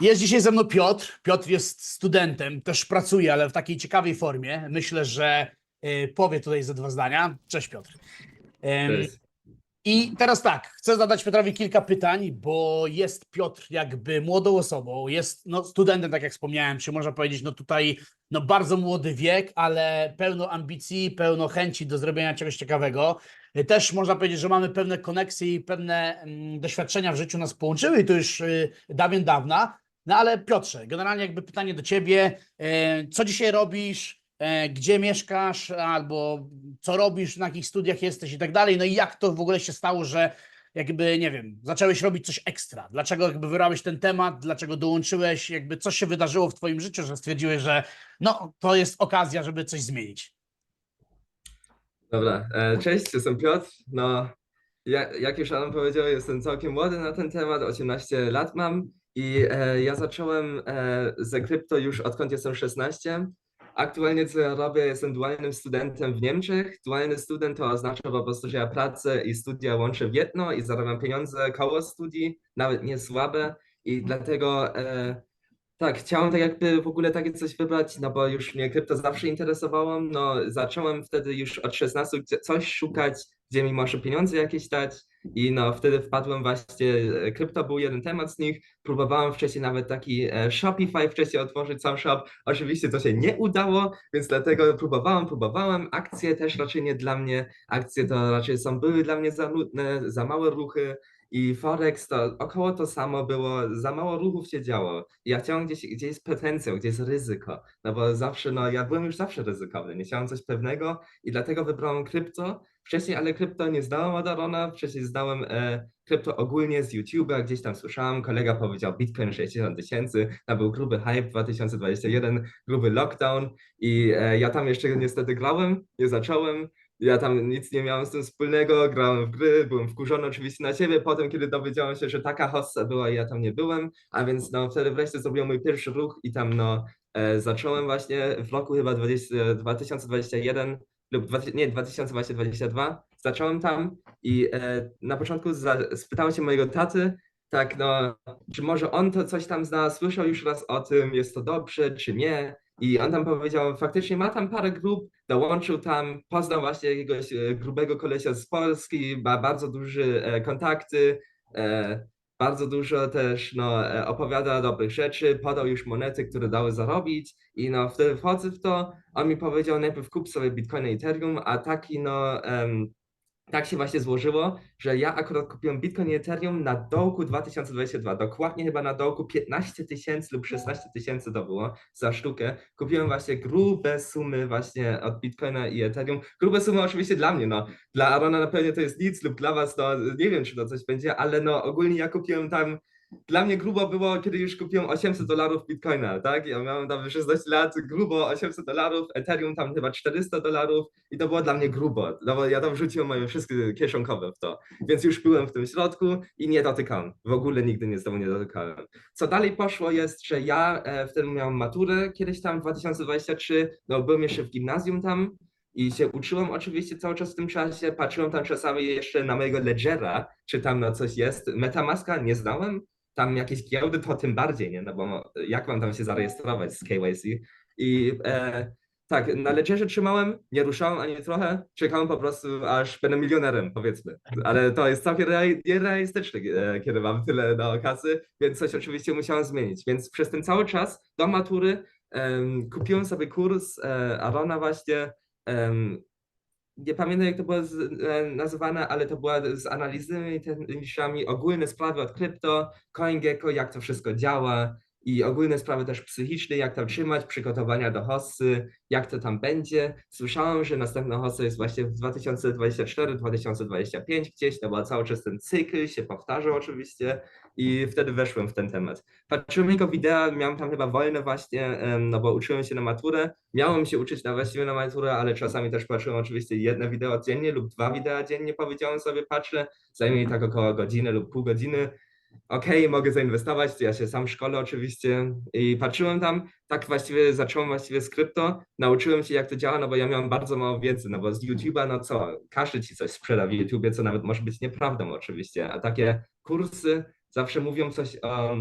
Jest dzisiaj ze mną Piotr. Piotr jest studentem, też pracuje, ale w takiej ciekawej formie. Myślę, że y, powie tutaj ze dwa zdania. Cześć Piotr. Cześć. I teraz tak, chcę zadać Piotrowi kilka pytań, bo jest Piotr jakby młodą osobą, jest no, studentem, tak jak wspomniałem, czy można powiedzieć, no tutaj no, bardzo młody wiek, ale pełno ambicji, pełno chęci do zrobienia czegoś ciekawego. Y, Też można powiedzieć, że mamy pewne koneksje i pewne mm, doświadczenia w życiu nas połączyły i to już y, dawien dawna. No ale Piotrze, generalnie jakby pytanie do ciebie, e, co dzisiaj robisz, e, gdzie mieszkasz, albo co robisz, na jakich studiach jesteś i tak dalej, no i jak to w ogóle się stało, że jakby, nie wiem, zacząłeś robić coś ekstra, dlaczego jakby wybrałeś ten temat, dlaczego dołączyłeś, jakby coś się wydarzyło w twoim życiu, że stwierdziłeś, że no, to jest okazja, żeby coś zmienić. Dobra, e, cześć, jestem Piotr. No, ja, jak już Adam powiedział, jestem całkiem młody na ten temat, 18 lat mam i e, ja zacząłem e, ze krypto już odkąd jestem 16. Aktualnie co ja robię, jestem dualnym studentem w Niemczech. Dualny student to oznacza po prostu, że ja pracę i studia łączę w jedno i zarabiam pieniądze koło studii, nawet nie słabe i dlatego e, tak, chciałem tak jakby w ogóle takie coś wybrać, no bo już mnie krypto zawsze interesowało. No, zacząłem wtedy już od 16 gdzie- coś szukać, gdzie mi może pieniądze jakieś dać. I no wtedy wpadłem właśnie, e, krypto był jeden temat z nich. Próbowałem wcześniej nawet taki e, Shopify wcześniej otworzyć sam shop. Oczywiście to się nie udało, więc dlatego próbowałem, próbowałem. Akcje też raczej nie dla mnie. Akcje to raczej są były dla mnie za nudne, za małe ruchy. I Forex to około to samo było, za mało ruchów się działo. Ja chciałem gdzieś, gdzie jest potencjał, gdzie jest ryzyko. No bo zawsze, no ja byłem już zawsze ryzykowny, nie chciałem coś pewnego i dlatego wybrałem krypto. Wcześniej, ale krypto nie zdałem od Arona, wcześniej zdałem e, krypto ogólnie z YouTube'a, gdzieś tam słyszałem, kolega powiedział Bitcoin 60 tysięcy, to był gruby hype 2021, gruby lockdown i e, ja tam jeszcze niestety grałem, nie zacząłem, ja tam nic nie miałem z tym wspólnego, grałem w gry, byłem wkurzony oczywiście na siebie, potem kiedy dowiedziałem się, że taka hossa była ja tam nie byłem, a więc no wtedy wreszcie zrobiłem mój pierwszy ruch i tam no e, zacząłem właśnie w roku chyba 20, 2021 lub 20, nie 2022 zacząłem tam i e, na początku za, spytałem się mojego taty, tak no, czy może on to coś tam zna, słyszał już raz o tym, jest to dobrze, czy nie. I on tam powiedział, faktycznie ma tam parę grup, dołączył tam, poznał właśnie jakiegoś e, grubego kolesia z Polski, ma bardzo duże kontakty, e, bardzo dużo też no, e, opowiada dobrych rzeczy, podał już monety, które dały zarobić i no wtedy wchodzę w to, on mi powiedział najpierw kup sobie Bitcoin i Ethereum, a taki no em, tak się właśnie złożyło, że ja akurat kupiłem Bitcoin i Ethereum na dołku 2022, dokładnie chyba na dołku 15 tysięcy lub 16 tysięcy to było za sztukę. Kupiłem właśnie grube sumy właśnie od Bitcoina i Ethereum. Grube sumy oczywiście dla mnie, no. Dla Arona na pewno to jest nic lub dla was, no nie wiem, czy to coś będzie, ale no ogólnie ja kupiłem tam dla mnie grubo było, kiedy już kupiłem 800 dolarów Bitcoina, tak? Ja miałem tam 16 lat, grubo 800 dolarów, Ethereum tam chyba 400 dolarów i to było dla mnie grubo, no bo ja tam wrzuciłem moje wszystkie kieszonkowe w to, więc już byłem w tym środku i nie dotykałem, w ogóle nigdy nie znowu nie dotykałem. Co dalej poszło jest, że ja e, wtedy miałem maturę kiedyś tam 2023, no byłem jeszcze w gimnazjum tam, i się uczyłem oczywiście cały czas w tym czasie, patrzyłem tam czasami jeszcze na mojego ledgera, czy tam na coś jest. Metamaska nie znałem, tam jakieś giełdy to tym bardziej, nie? No bo jak mam tam się zarejestrować z KYC? I e, tak, na ledgerze trzymałem, nie ruszałem ani trochę, czekałem po prostu aż będę milionerem, powiedzmy. Ale to jest całkiem rea- nierealistyczne, e, kiedy mam tyle na kasy, więc coś oczywiście musiałem zmienić. Więc przez ten cały czas do matury em, kupiłem sobie kurs e, Arona właśnie, em, nie pamiętam jak to było z, e, nazywane, ale to była z analizymi, niszami, ogólne sprawy od krypto, CoinGecko, jak to wszystko działa i ogólne sprawy też psychiczne, jak tam trzymać, przygotowania do hossy, jak to tam będzie. Słyszałem, że następna hossa jest właśnie w 2024-2025 gdzieś, to był cały czas ten cykl, się powtarzał oczywiście i wtedy weszłem w ten temat. Patrzyłem jego wideo, miałem tam chyba wolne właśnie, no bo uczyłem się na maturę, miałem się uczyć na właściwie na maturę, ale czasami też patrzyłem oczywiście jedno wideo dziennie lub dwa wideo dziennie, powiedziałem sobie, patrzę, zajmie mi tak około godziny lub pół godziny, okej, mogę zainwestować, to ja się sam szkolę oczywiście i patrzyłem tam, tak właściwie zacząłem właściwie z krypto, nauczyłem się jak to działa, no bo ja miałem bardzo mało wiedzy, no bo z YouTube'a, no co, każdy ci coś sprzeda w YouTubie, co nawet może być nieprawdą oczywiście, a takie kursy zawsze mówią coś o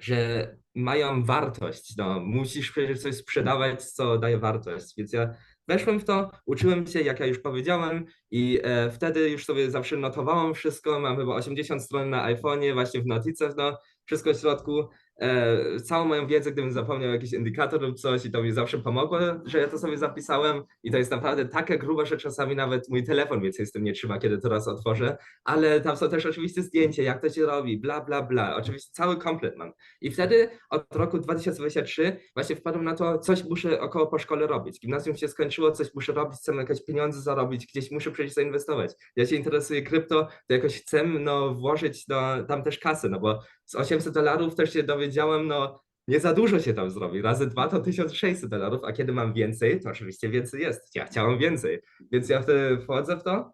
że mają wartość. No, musisz przecież coś sprzedawać, co daje wartość. Więc ja weszłem w to, uczyłem się, jak ja już powiedziałem, i e, wtedy już sobie zawsze notowałem wszystko. Mam chyba 80 stron na iPhone'ie, właśnie w noticach, no, wszystko w środku. E, całą moją wiedzę, gdybym zapomniał jakiś indikator lub coś, i to mi zawsze pomogło, że ja to sobie zapisałem. I to jest naprawdę taka gruba, że czasami nawet mój telefon więcej z tym nie trzyma, kiedy to raz otworzę. Ale tam są też oczywiście zdjęcia, jak to się robi, bla, bla, bla. Oczywiście cały komplet mam. I wtedy od roku 2023 właśnie wpadłem na to, coś muszę około po szkole robić. Gimnazjum się skończyło, coś muszę robić, chcę jakieś pieniądze zarobić, gdzieś muszę przejść zainwestować. Ja się interesuję krypto, to jakoś chcę no, włożyć no, tam też kasę, no bo z 800 dolarów też się dowiedziałem, no nie za dużo się tam zrobi. Razy dwa to 1600 dolarów, a kiedy mam więcej, to oczywiście więcej jest. Ja chciałem więcej, więc ja wtedy wchodzę w to.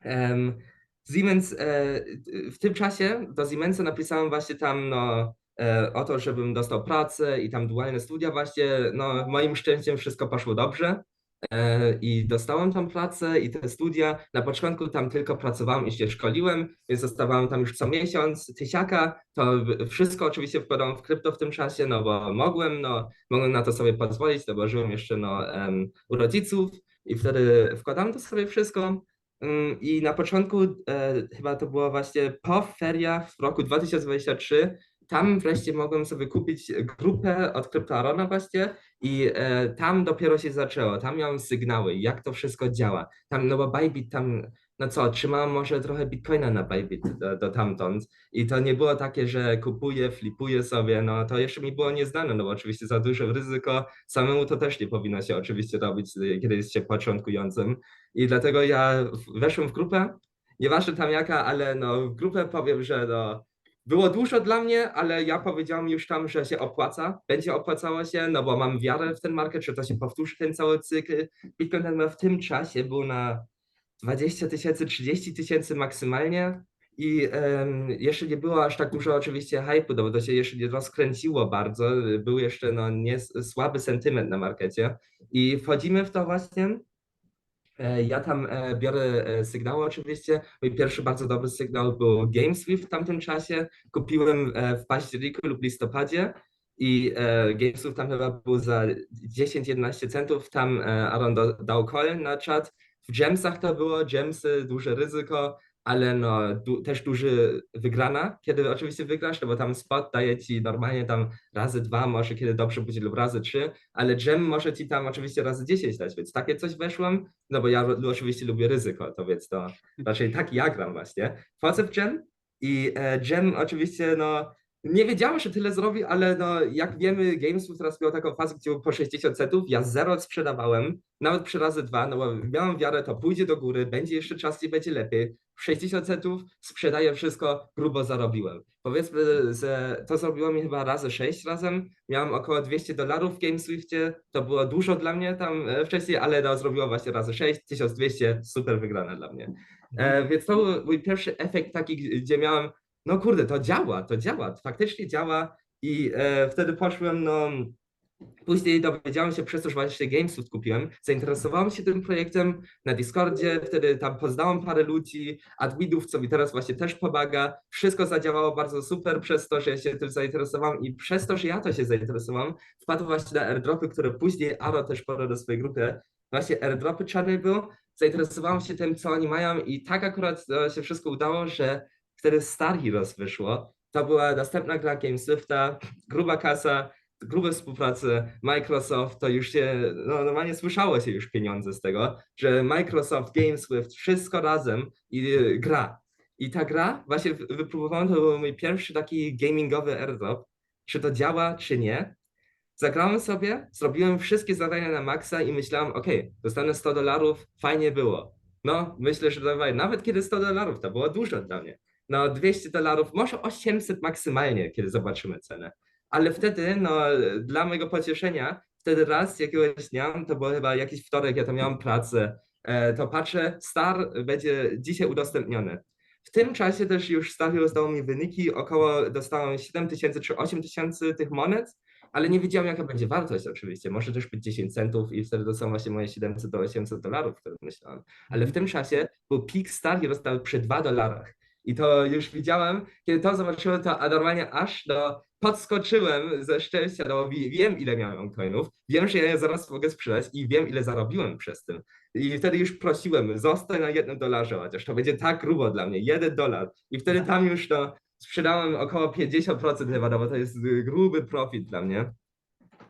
Em, Siemens, e, w tym czasie do Siemensa napisałem właśnie tam no, e, o to, żebym dostał pracę i tam dualne studia właśnie, no moim szczęściem wszystko poszło dobrze i dostałem tam pracę i te studia. Na początku tam tylko pracowałem i się szkoliłem, więc dostawałem tam już co miesiąc tysiaka, to wszystko oczywiście wkładałem w krypto w tym czasie, no bo mogłem, no mogłem na to sobie pozwolić, no bo żyłem jeszcze no, em, u rodziców i wtedy wkładałem to sobie wszystko. Mm, I na początku, e, chyba to było właśnie po feriach w roku 2023, tam wreszcie mogłem sobie kupić grupę od CryptoArona właśnie i e, tam dopiero się zaczęło, tam miałem sygnały, jak to wszystko działa. Tam, no bo Bybit tam, no co, trzymałem może trochę Bitcoina na Bybit do, do tamtąd i to nie było takie, że kupuję, flipuję sobie, no to jeszcze mi było nieznane, no bo oczywiście za duże ryzyko, samemu to też nie powinno się oczywiście robić, kiedy jest się początkującym. I dlatego ja weszłem w grupę, nieważne tam jaka, ale no w grupę powiem, że no było dużo dla mnie, ale ja powiedziałem już tam, że się opłaca, będzie opłacało się, no bo mam wiarę w ten market, że to się powtórzy ten cały cykl. Bitcoin w tym czasie był na 20 tysięcy, 30 tysięcy maksymalnie i em, jeszcze nie było aż tak dużo oczywiście hype'u, no bo to się jeszcze nie rozkręciło bardzo, był jeszcze no nie, słaby sentyment na markecie i wchodzimy w to właśnie Ja tam e, biorę e, sygnały oczywiście. Mój pierwszy bardzo dobry sygnał był GameSwift w tamtym czasie. Kupiłem e, w październiku lub listopadzie i e, GameSwift tam chyba był za 10-11 centów. Tam e, Aaron dał call na czat. W Gemsach to było, Gemsy, duże ryzyko, ale no du też duży wygrana, kiedy oczywiście wygrasz, no bo tam spot daje ci normalnie tam razy dwa, może kiedy dobrze będzie lub razy trzy, ale Gem może ci tam oczywiście razy 10 dać, więc takie coś weszłem, no bo ja lu- oczywiście lubię ryzyko, to więc to raczej tak ja gram właśnie. Wchodzę w Gem i e, Gem oczywiście no nie wiedziałem, że tyle zrobi, ale no jak wiemy GameStop teraz miał taką fazę, gdzie po 60 centów, ja zero sprzedawałem, nawet przy razy dwa, no bo miałem wiarę, to pójdzie do góry, będzie jeszcze czas i będzie lepiej. 60 centów sprzedaję wszystko, grubo zarobiłem. Powiedzmy, że to zrobiło mi chyba razy 6 razem. Miałem około 200 dolarów w GameSwiftie. To było dużo dla mnie tam e, wcześniej, ale no, zrobiło właśnie razy 6, 1200, super wygrane dla mnie. E, więc to był mój pierwszy efekt taki, gdzie miałem, no kurde, to działa, to działa, faktycznie działa. I e, wtedy poszłem, no. Później dowiedziałem się przez to, że właśnie GameSwift kupiłem, zainteresowałem się tym projektem na Discordzie, wtedy tam poznałem parę ludzi, adminów, co mi teraz właśnie też pomaga. Wszystko zadziałało bardzo super przez to, że ja się tym zainteresowałem i przez to, że ja to się zainteresowałem, wpadłem właśnie na airdropy, które później Aro też podał do swojej grupy. Właśnie airdropy Channel był, zainteresowałem się tym, co oni mają i tak akurat e, się wszystko udało, że wtedy Star Heroes wyszło. To była następna gra GameSwifta, gruba kasa, grube współpracy, Microsoft, to już się, no normalnie słyszało się już pieniądze z tego, że Microsoft, GameSwift, wszystko razem i y, gra. I ta gra, właśnie wy- wypróbowałem, to był mój pierwszy taki gamingowy airdrop, czy to działa, czy nie. Zagrałem sobie, zrobiłem wszystkie zadania na maksa i myślałem, ok, dostanę 100 dolarów, fajnie było. No, myślę, że dawaj, nawet kiedy 100 dolarów, to było dużo dla mnie. No, 200 dolarów, może 800 maksymalnie, kiedy zobaczymy cenę ale wtedy, no, dla mojego pocieszenia, wtedy raz jakiegoś dnia, to był chyba jakiś wtorek, ja tam miałem pracę, e, to patrzę, Star będzie dzisiaj udostępniony. W tym czasie też już Star Heroes dało mi wyniki, około dostałem 7 tysięcy czy 8 tysięcy tych monet, ale nie wiedziałem jaka będzie wartość oczywiście, może też być 10 centów i wtedy dostałem właśnie moje 700 do 800 dolarów, które myślałem. Ale w tym czasie był Star Heroes stał przy 2 dolarach. I to już widziałem, kiedy to zobaczyłem, to a normalnie aż no, podskoczyłem ze szczęścia, no bo wi- wiem ile miałem coinów, wiem, że ja je zaraz mogę sprzedać i wiem ile zarobiłem przez tym. I wtedy już prosiłem, zostań na jednym dolarze chociaż, to będzie tak grubo dla mnie, jeden dolar. I wtedy tam już no, sprzedałem około 50% chyba, no bo to jest gruby profit dla mnie.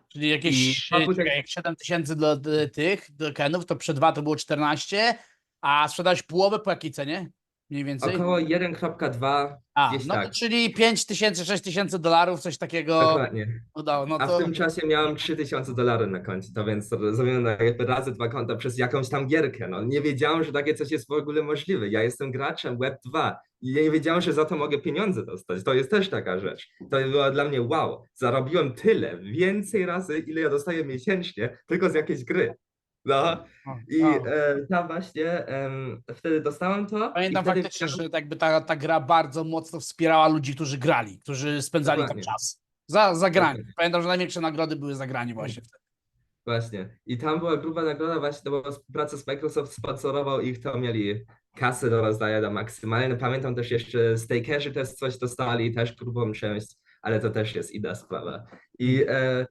Czyli jakieś czekaj, jak 7 tysięcy do, do tych do kenów, to przed dwa to było 14, a sprzedałeś połowę po jakiej cenie? Mniej więcej? Około 1.2 A, gdzieś no tak. czyli 5 tysięcy, 6 tysięcy dolarów, coś takiego Dokładnie. udało. No A to w tym czasie miałem 3000 dolarów na koncie, to więc zrobiłem na jakby razy dwa konta przez jakąś tam gierkę. No, nie wiedziałem, że takie coś jest w ogóle możliwe. Ja jestem graczem Web2 i nie wiedziałem, że za to mogę pieniądze dostać. To jest też taka rzecz. To było dla mnie wow. Zarobiłem tyle, więcej razy, ile ja dostaję miesięcznie, tylko z jakiejś gry. No i e, tam właśnie em, wtedy dostałem to. Pamiętam i wtedy faktycznie, że jakby ta, ta gra bardzo mocno wspierała ludzi, którzy grali, którzy spędzali tam Dokładnie. czas. Za, za granie. Pamiętam, że największe nagrody były za granie właśnie wtedy. Właśnie. I tam była gruba nagroda właśnie, bo współpracę z Microsoft sponsorował ich, to mieli kasy do rozdania do maksymalne. Pamiętam też jeszcze stakerzy też coś dostali, też grubą część, ale to też jest inna sprawa. I e,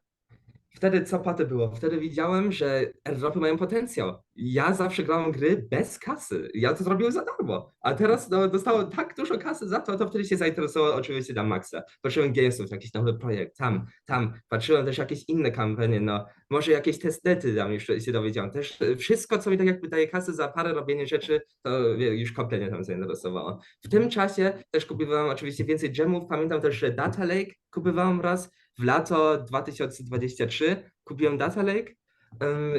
wtedy co potem było? Wtedy widziałem, że airdropy mają potencjał. Ja zawsze grałem gry bez kasy. Ja to zrobiłem za darmo. A teraz no, dostałem tak dużo kasy za to, to wtedy się zainteresowałem oczywiście na maksa. Patrzyłem Gamesów, jakiś nowy projekt, tam, tam. Patrzyłem też jakieś inne kampanie, no może jakieś testnety tam jeszcze się dowiedziałem. Też wszystko, co mi tak jakby daje kasy za parę robienie rzeczy, to już kompletnie tam zainteresowało. W tym czasie też kupowałem oczywiście więcej gemów. Pamiętam też, że Data Lake kupowałem raz w lato 2023. Kupiłem Data Lake.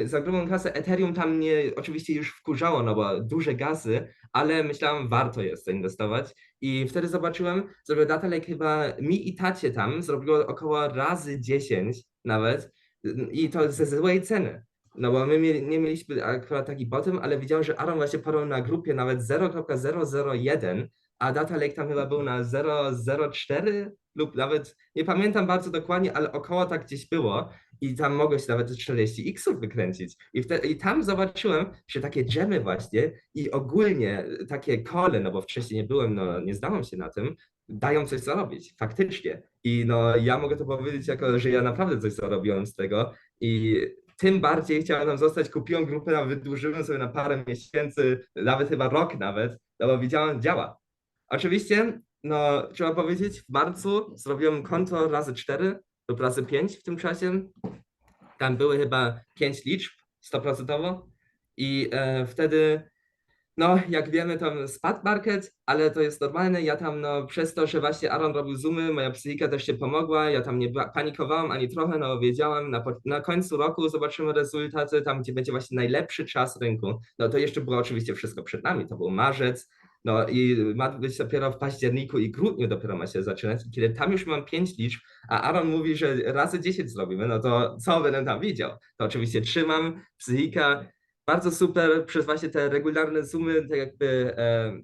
Za grubą kasę Ethereum tam mnie oczywiście już wkurzało, no bo duże gazy, ale myślałem, warto jest zainwestować. I wtedy zobaczyłem, że Data Lake chyba mi i tacie tam zrobiło około razy 10 nawet i to ze złej ceny. No bo my nie mieliśmy akurat taki bottom, ale widziałem, że Aaron właśnie podał na grupie nawet 0.001, a Data Lake tam chyba był na 0.04 lub nawet, nie pamiętam bardzo dokładnie, ale około tak gdzieś było i tam mogłeś nawet 40 x wykręcić. I, wte, I tam zobaczyłem, że takie dżemy właśnie i ogólnie takie kole, no bo wcześniej nie byłem, no nie znałem się na tym, dają coś zarobić, faktycznie. I no ja mogę to powiedzieć jako, że ja naprawdę coś zarobiłem z tego i tym bardziej chciałem tam zostać, kupiłem grupę, wydłużyłem sobie na parę miesięcy, nawet chyba rok nawet, no bo widziałem, działa. Oczywiście, no trzeba powiedzieć, w marcu zrobiłem konto razy 4 lub razy 5 w tym czasie. Tam były chyba 5 liczb 100% i e, wtedy no, jak wiemy, tam spadł market, ale to jest normalne. Ja tam, no, przez to, że właśnie Aaron robił zoomy, moja psychika też się pomogła. Ja tam nie była, panikowałem ani trochę, no, wiedziałem, na, na końcu roku zobaczymy rezultaty, tam, gdzie będzie właśnie najlepszy czas rynku. No, to jeszcze było oczywiście wszystko przed nami, to był marzec. No i ma być dopiero w październiku i grudniu dopiero ma się zaczynać. I Kiedy tam już mam 5 liczb, a Aaron mówi, że razy 10 zrobimy, no to co będę tam widział? To oczywiście trzymam, psychika, bardzo super przez właśnie te regularne zoomy, tak jakby e,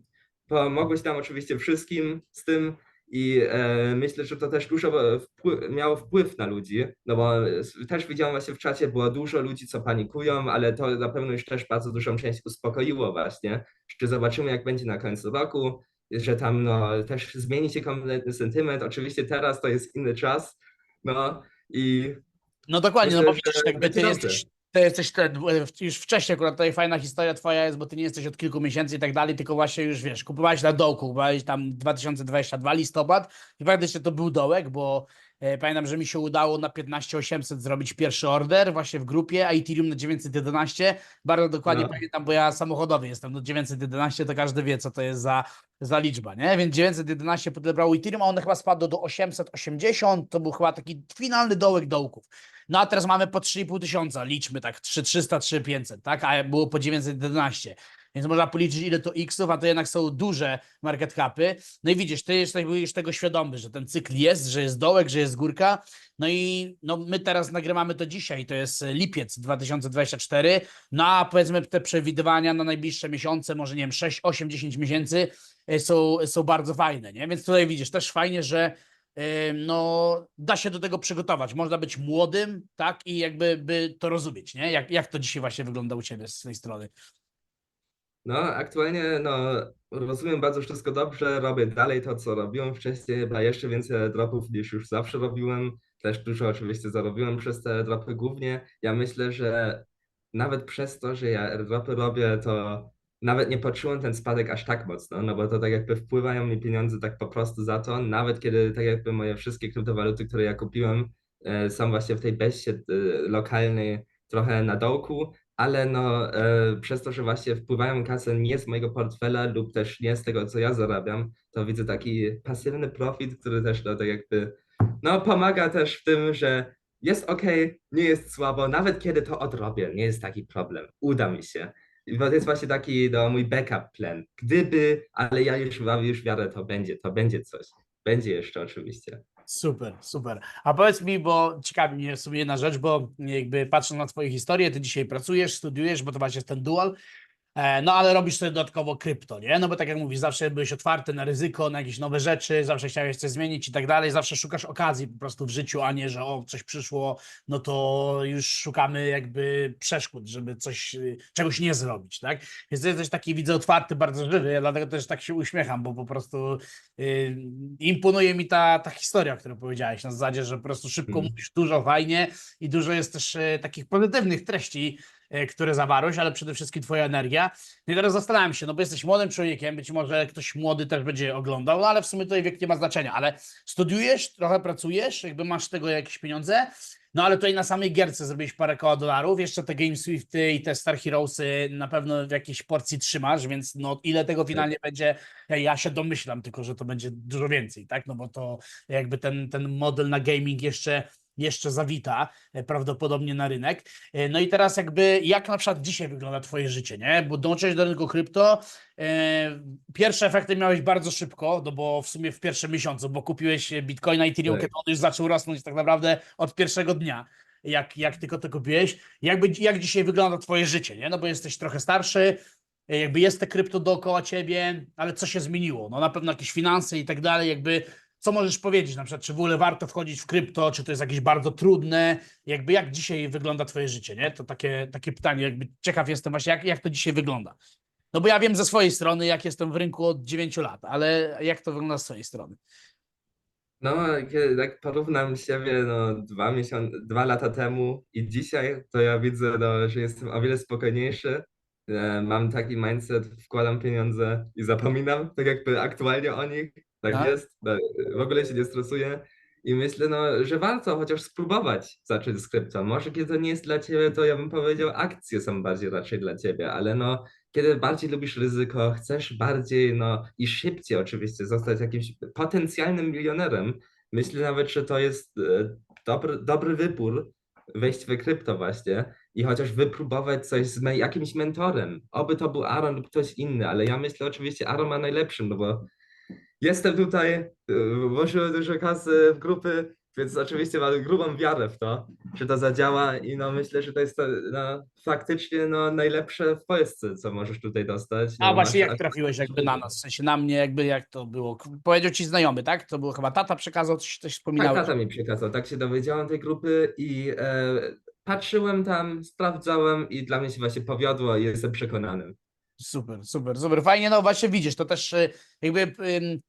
pomogłeś nam oczywiście wszystkim z tym i e, myślę, że to też dużo wpływ, miało wpływ na ludzi, no bo s- też widziałem właśnie w czacie, było dużo ludzi, co panikują, ale to na pewno już też bardzo dużą część uspokoiło właśnie, że zobaczymy jak będzie na końcu roku, że tam no, też zmieni się kompletny sentyment, oczywiście teraz to jest inny czas, no i No dokładnie, Myślę, no bo widzisz, że jakby ty będzie jesteś, ty jesteś ten, już wcześniej, akurat tutaj fajna historia twoja jest, bo ty nie jesteś od kilku miesięcy i tak dalej, tylko właśnie już wiesz, kupowałeś na dołku, kupowałeś tam 2022 listopad i faktycznie to był dołek, bo e, pamiętam, że mi się udało na 15800 zrobić pierwszy order właśnie w grupie, a Ethereum na 911, bardzo dokładnie No. pamiętam, bo ja samochodowy jestem, no 911 to każdy wie, co to jest za, za liczba, nie? Więc 911 podebrał Ethereum, a on chyba spadł do 880, to był chyba taki finalny dołek dołków. No a teraz mamy po 3,5 tysiąca, liczmy tak, 3300, 3500, tak? A było po 911. Więc można policzyć, ile to x-ów, a to jednak są duże market capy. No i widzisz, ty jesteś już tego świadomy, że ten cykl jest, że jest dołek, że jest górka. No i no, my teraz nagrywamy to dzisiaj, to jest lipiec 2024. No a powiedzmy te przewidywania na najbliższe miesiące, może nie wiem, 6, 8, 10 miesięcy e, są, są bardzo fajne, nie? Więc tutaj widzisz, też fajnie, że no, da się do tego przygotować. Można być młodym, tak, i jakby by to rozumieć, nie? Jak, jak to dzisiaj właśnie wygląda u Ciebie z tej strony? No, aktualnie no, rozumiem bardzo wszystko dobrze, robię dalej to, co robiłem wcześniej, chyba jeszcze więcej dropów niż już zawsze robiłem. Też dużo oczywiście zarobiłem przez te dropy głównie. Ja myślę, że nawet przez to, że ja airdropy robię, to nawet nie poczułem ten spadek aż tak mocno, no bo to tak jakby wpływają mi pieniądze tak po prostu za to, nawet kiedy tak jakby moje wszystkie kryptowaluty, które ja kupiłem, e, są właśnie w tej beście e, lokalnej trochę na dołku, ale no e, przez to, że właśnie wpływają kasę nie z mojego portfela lub też nie z tego, co ja zarabiam, to widzę taki pasywny profit, który też no tak jakby no pomaga też w tym, że jest ok, nie jest słabo, nawet kiedy to odrobię, nie jest taki problem, uda mi się. I to jest właśnie taki no, mój backup plan. Gdyby, ale ja już mam już wiarę, to będzie, to będzie coś. Będzie jeszcze oczywiście. Super, super. A powiedz mi, bo ciekawi mnie w jedna rzecz, bo jakby patrząc na twoją historię, ty dzisiaj pracujesz, studiujesz, bo to właśnie jest ten dual, no ale robisz sobie dodatkowo krypto, nie? No bo tak jak mówisz, zawsze byłeś otwarty na ryzyko, na jakieś nowe rzeczy, zawsze chciałeś coś zmienić i tak dalej, zawsze szukasz okazji po prostu w życiu, a nie, że o, coś przyszło, no to już szukamy jakby przeszkód, żeby coś, y, czegoś nie zrobić, tak? Więc jesteś taki, widzę, otwarty, bardzo żywy, dlatego też tak się uśmiecham, bo po prostu y, imponuje mi ta, ta historia, którą powiedziałeś, na zasadzie, że po prostu szybko Mhm. mówisz dużo fajnie i dużo jest też e, takich pozytywnych treści, e, które zawarłeś, ale przede wszystkim twoja energia. No i teraz zastanawiam się, no bo jesteś młodym człowiekiem, być może ktoś młody też będzie oglądał, no ale w sumie tutaj wiek nie ma znaczenia, ale studiujesz, trochę pracujesz, jakby masz z tego jakieś pieniądze, no ale tutaj na samej gierce zrobiłeś parę koła dolarów, jeszcze te Game Swifty i te Star Heroesy na pewno w jakiejś porcji trzymasz, więc no ile tego finalnie będzie, ja, ja się domyślam tylko, że to będzie dużo więcej, tak, no bo to jakby ten, ten model na gaming jeszcze jeszcze zawita e, prawdopodobnie na rynek. E, No i teraz jakby jak na przykład dzisiaj wygląda twoje życie, nie? Bo dołączyłeś do rynku krypto, e, pierwsze efekty miałeś bardzo szybko, no bo w sumie w pierwszym miesiącu, bo kupiłeś Bitcoina i Ethereum, Tak. kiedy on już zaczął rosnąć tak naprawdę od pierwszego dnia, jak, jak tylko to kupiłeś. Jakby, jak dzisiaj wygląda twoje życie, nie? No bo jesteś trochę starszy, jakby jest te krypto dookoła ciebie, ale co się zmieniło? No na pewno jakieś finanse i tak dalej, jakby co możesz powiedzieć, na przykład, czy w ogóle warto wchodzić w krypto, czy to jest jakieś bardzo trudne, jakby jak dzisiaj wygląda twoje życie, nie? To takie, takie pytanie, jakby ciekaw jestem właśnie, jak, jak to dzisiaj wygląda. No bo ja wiem ze swojej strony, jak jestem w rynku od 9 lat, ale jak to wygląda z twojej strony? No, kiedy tak porównam siebie no, dwa, miesiące, dwa lata temu i dzisiaj, to ja widzę, no, że jestem o wiele spokojniejszy. E, mam taki mindset, wkładam pieniądze i zapominam tak jakby aktualnie o nich. Tak Tak? jest, no, w ogóle się nie stresuję i myślę, no, że warto chociaż spróbować zacząć z krypto. Może kiedy to nie jest dla ciebie, to ja bym powiedział, akcje są bardziej raczej dla ciebie, ale no, kiedy bardziej lubisz ryzyko, chcesz bardziej, no i szybciej oczywiście zostać jakimś potencjalnym milionerem, myślę nawet, że to jest e, dobry, dobry wybór wejść w krypto właśnie i chociaż wypróbować coś z jakimś mentorem. Oby to był Aaron lub ktoś inny, ale ja myślę oczywiście Aaron ma najlepszym, no bo jestem tutaj, e, włożyłem dużo kasy w grupy, więc oczywiście mam grubą wiarę w to, że to zadziała i no myślę, że to jest to, no, faktycznie no, najlepsze w Polsce, co możesz tutaj dostać. A No, właśnie masz- jak trafiłeś jakby na nas, w sensie na mnie jakby jak to było? Powiedział ci znajomy, tak? To było chyba tata przekazał, coś, coś Tak, wspominałeś. tata mi przekazał, tak się dowiedziałem tej grupy i e, patrzyłem tam, sprawdzałem i dla mnie się właśnie powiodło i jestem przekonany. Super, super, super. Fajnie, no właśnie widzisz, to też y, jakby y,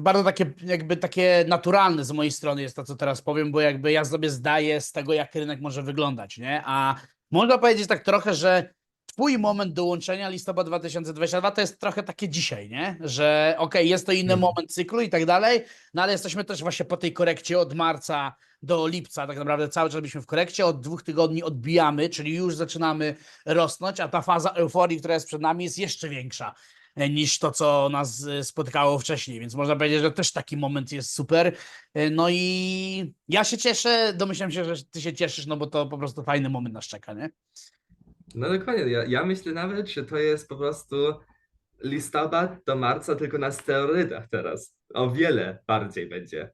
bardzo takie jakby takie naturalne z mojej strony jest to, co teraz powiem, bo jakby ja sobie zdaję z tego, jak rynek może wyglądać, nie? A można powiedzieć tak trochę, że twój moment dołączenia listopad 2022 to jest trochę takie dzisiaj, nie? Że okej, jest to inny Mhm. moment cyklu i tak dalej, no ale jesteśmy też właśnie po tej korekcie od marca do lipca, tak naprawdę cały czas byliśmy w korekcie, od dwóch tygodni odbijamy, czyli już zaczynamy rosnąć, a ta faza euforii, która jest przed nami, jest jeszcze większa e, niż to, co nas e, spotkało wcześniej, więc można powiedzieć, że też taki moment jest super. E, No i ja się cieszę, domyślam się, że ty się cieszysz, no bo to po prostu fajny moment nas czeka, nie? No dokładnie, ja, ja myślę nawet, że to jest po prostu listopad do marca tylko na steroidach teraz. O wiele bardziej będzie.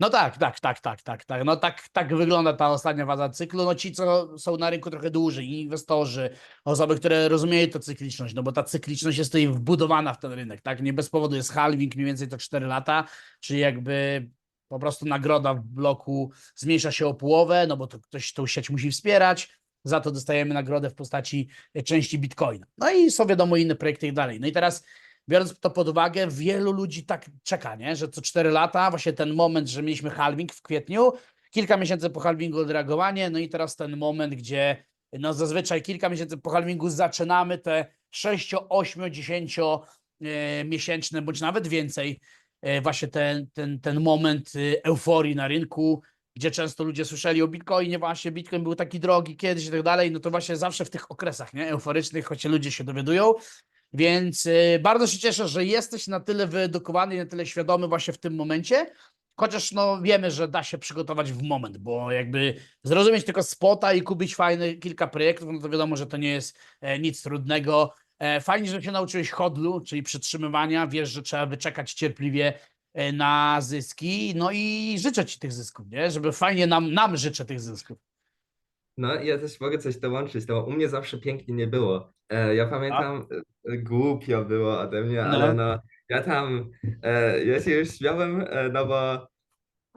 No tak, tak, tak, tak, tak, tak. No tak, tak wygląda ta ostatnia faza cyklu. No ci, co są na rynku trochę dłużej, inwestorzy, osoby, które rozumieją tę cykliczność, no bo ta cykliczność jest tutaj wbudowana w ten rynek, tak? Nie bez powodu jest halving mniej więcej co 4 lata, czyli jakby po prostu nagroda w bloku zmniejsza się o połowę, no bo to ktoś tą sieć musi wspierać. Za to dostajemy nagrodę w postaci e, części Bitcoina. No i są wiadomo inne projekty i tak dalej. No i teraz biorąc to pod uwagę, wielu ludzi tak czeka, nie? że co 4 lata, właśnie ten moment, że mieliśmy halving w kwietniu, kilka miesięcy po halvingu odreagowanie, no i teraz ten moment, gdzie no zazwyczaj kilka miesięcy po halvingu zaczynamy te 6, 8, 10 e, miesięczne, bądź nawet więcej, e, właśnie ten, ten, ten moment e, euforii na rynku, gdzie często ludzie słyszeli o Bitcoinie, właśnie Bitcoin był taki drogi kiedyś i tak dalej, no to właśnie zawsze w tych okresach nie, euforycznych, choć ludzie się dowiadują, więc e, bardzo się cieszę, że jesteś na tyle wyedukowany na tyle świadomy właśnie w tym momencie, chociaż no wiemy, że da się przygotować w moment, bo jakby zrozumieć tylko spota i kupić fajne kilka projektów, no to wiadomo, że to nie jest e, nic trudnego. E, fajnie, że się nauczyłeś hodlu, czyli przytrzymywania, wiesz, że trzeba wyczekać cierpliwie na zyski, no i życzę Ci tych zysków, nie? Żeby fajnie nam, nam życzę tych zysków. No, ja też mogę coś dołączyć, to u mnie zawsze pięknie nie było. E, ja pamiętam, e, głupio było ode mnie, No. ale no, ja tam, e, ja się już śmiałem, e, no bo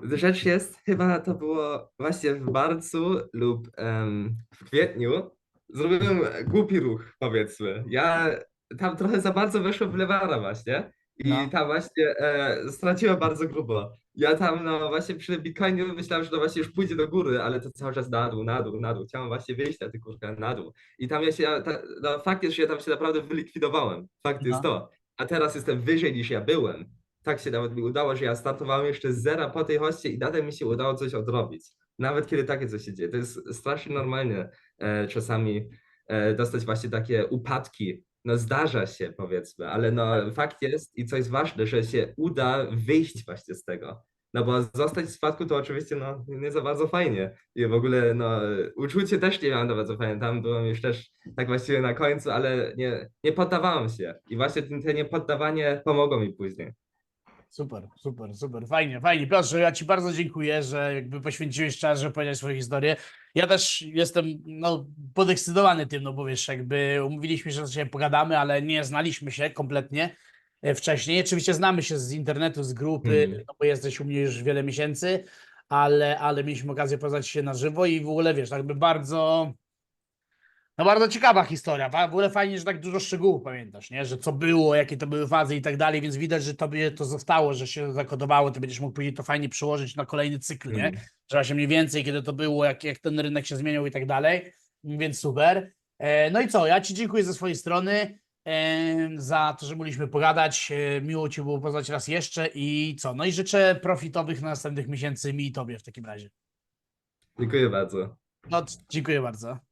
rzecz jest, chyba to było właśnie w marcu lub em, w kwietniu, zrobiłem głupi ruch, powiedzmy. Ja tam trochę za bardzo weszłem w lewara właśnie i No. tam właśnie e, straciłem bardzo grubo. Ja tam no właśnie przy Bitcoinie myślałem, że to właśnie już pójdzie do góry, ale to cały czas na dół, na dół, na dół. Chciałem właśnie wyjść na tę kurkę na dół. I tam ja się, ta, no fakt jest, że ja tam się naprawdę wylikwidowałem. Fakt No. jest to. A teraz jestem wyżej niż ja byłem. Tak się nawet mi udało, że ja startowałem jeszcze z zera po tej hoście i nadal mi się udało coś odrobić. Nawet kiedy takie coś się dzieje. To jest strasznie normalnie e, czasami e, dostać właśnie takie upadki. No zdarza się powiedzmy, ale no fakt jest i co jest ważne, że się uda wyjść właśnie z tego. No bo zostać w spadku to oczywiście no, nie za bardzo fajnie. I w ogóle no, uczucie też nie miałem za bardzo fajne. Tam byłem już też tak właściwie na końcu, ale nie, nie poddawałem się. I właśnie to niepoddawanie pomogło mi później. Super, super, super, fajnie, fajnie. Piotrze, ja Ci bardzo dziękuję, że jakby poświęciłeś czas, żeby powiedzieć swoją historię. Ja też jestem no, podekscytowany tym, no bo wiesz, jakby umówiliśmy się, że się pogadamy, ale nie znaliśmy się kompletnie e, wcześniej. Oczywiście znamy się z internetu, z grupy, Mhm. no bo jesteś u mnie już wiele miesięcy, ale, ale mieliśmy okazję poznać się na żywo i w ogóle wiesz, jakby bardzo. No bardzo ciekawa historia. W ogóle fajnie, że tak dużo szczegółów pamiętasz, nie? Że co było, jakie to były fazy i tak dalej, więc widać, że tobie to zostało, że się zakodowało, ty będziesz mógł później to fajnie przełożyć na kolejny cykl, nie? Mhm. Że właśnie mniej więcej, kiedy to było, jak, jak ten rynek się zmieniał i tak dalej, więc super. E, no i co, ja ci dziękuję ze swojej strony e, za to, że mogliśmy pogadać. E, miło ci było poznać raz jeszcze i co? No i życzę profitowych następnych miesięcy mi i tobie w takim razie. Dziękuję bardzo. No, dziękuję bardzo.